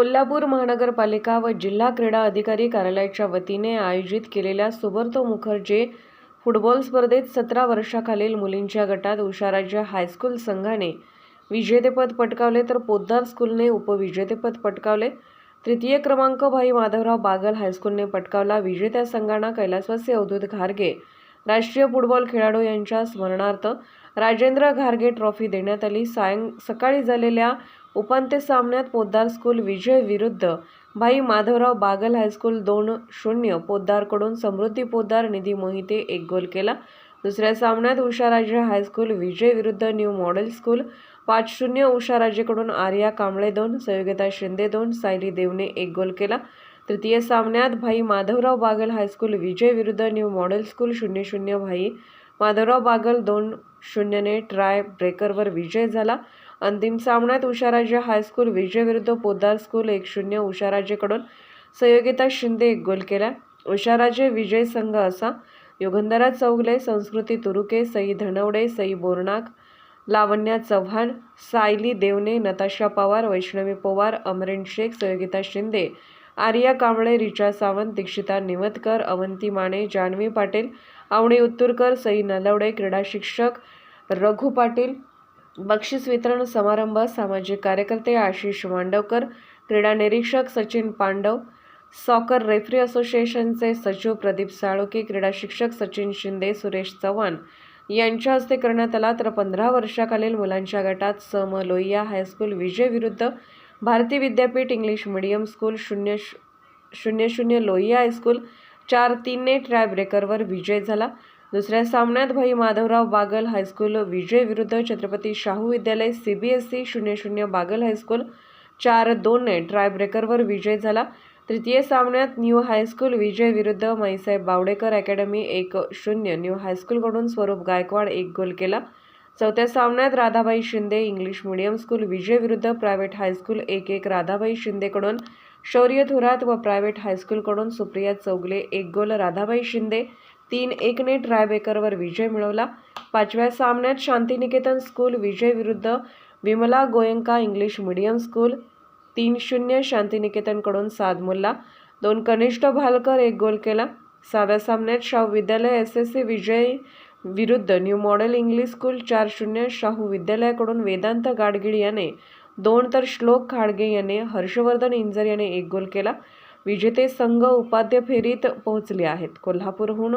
कोल्हापूर महानगरपालिका व जिल्हा क्रीडा अधिकारी कार्यालयाच्या वतीने आयोजित केलेल्या सुबर्तो मुखर्जी फुटबॉल स्पर्धेत सतरा वर्षाखालील मुलींच्या गटात उषाराज्य हायस्कूल संघाने विजेतेपद पटकावले तर पोद्दार स्कूलने उपविजेतेपद पटकावले. तृतीय क्रमांक भाई माधवराव बागल हायस्कूलने पटकावला विजेत्या संघांना कैलासवासी अवधूत घारगे. राष्ट्रीय फुटबॉल खेळाडू यांच्या स्मरणार्थ राजेंद्र घारगे ट्रॉफी देण्यात आली. सायं सकाळी झालेल्या उपांत्य सामन्यात पोद्दार स्कूल विजय विरुद्ध भाई माधवराव बागल हायस्कूल दोन शून्य. पोद्दारकडून समृद्धी पोद्दार निधी मोहिते एक गोल केला. दुसऱ्या सामन्यात उषाराजे हायस्कूल विजय विरुद्ध न्यू मॉडेल स्कूल पाच शून्य. उषाराजेकडून आर्या कांबळे दोन संयोगिता शिंदे दोन सायली देवने एक गोल केला. तृतीय सामन्यात भाई माधवराव बागल हायस्कूल विजय विरुद्ध न्यू मॉडेल स्कूल शून्य शून्य. भाई माधवराव बागल दोन शून्यने ट्राय ब्रेकरवर विजय झाला. अंतिम सामन्यात उषाराजे हायस्कूल विजयविरुद्ध पोदार पोद्दार स्कूल एक शून्य उषाराजेकडून संयोगिता शिंदे एक गोल केला. उषाराजे विजय संघ असा. युगंधरा चौगले संस्कृती तुरुके सई धनवडे सई बोरनाक लावण्या चव्हाण सायली देवने नताशा पवार वैष्णवी पवार अमरीन शेख सहयोगिता शिंदे आर्या कांबळे रिचा सावंत दीक्षिता निवतकर अवंती माने जान्हवी पाटील आवणी उत्तुरकर सई नलवडे क्रीडा शिक्षक रघु पाटील बक्षीस वितरण समारंभ सामाजिक कार्यकर्ते आशिष मांडवकर क्रीडा निरीक्षक सचिन पांडव सॉकर रेफरी असोसिएशनचे सचिव प्रदीप साळुके क्रीडा शिक्षक सचिन शिंदे सुरेश चव्हाण यांच्या हस्ते करण्यात आला. तर पंधरा वर्षाखालील मुलांच्या गटात सम लोहिया हायस्कूल विजय विरुद्ध Bharati Vidyapeeth English medium school शून्य श- शून्य शून्य लोहिया हायस्कूल चार तीनने ट्राय ब्रेकरवर विजय झाला. दुसऱ्या सामन्यात भाई माधवराव बागल हायस्कूल विजय विरुद्ध छत्रपती शाहू विद्यालय सी बी एस सी शून्य शून्य बागल हायस्कूल चार दोनने ट्राय ब्रेकरवर विजय झाला. तृतीय सामन्यात न्यू हायस्कूल विजय विरुद्ध माईसाहेब बावडेकर अकॅडमी एक शून्य न्यू हायस्कूलकडून स्वरूप गायकवाड एक गोल केला. चौथ्या सामन्यात Radhabai Shinde English medium school विजय विरुद्ध प्रायव्हेट हायस्कूल एक एक राधाबाई शिंदेकडून शौर्य थोरात व प्रायव्हेट हायस्कूलकडून सुप्रिया चौगले एक गोल राधाबाई शिंदे तीन एकने ट्रायबेकरवर विजय मिळवला. पाचव्या सामन्यात शांतिनिकेतन स्कूल विजय विरुद्ध Vimala Goenka English medium school तीन शून्य शांतिनिकेतनकडून साद मुल्ला. दोन कनिष्ठ भालकर एक गोल केला. सहाव्या सामन्यात शाहू विद्यालय एस एस सी विजय विरुद्ध न्यू मॉडेल इंग्लिश स्कूल चार शून्य शाहू विद्यालयाकडून वेदांत गाडगिळ याने दोन तर श्लोक खाडगे याने हर्षवर्धन इंजर याने एक गोल केला. विजेते संघ उपाध्य फेरीत पोहोचले आहेत कोल्हापूरहून.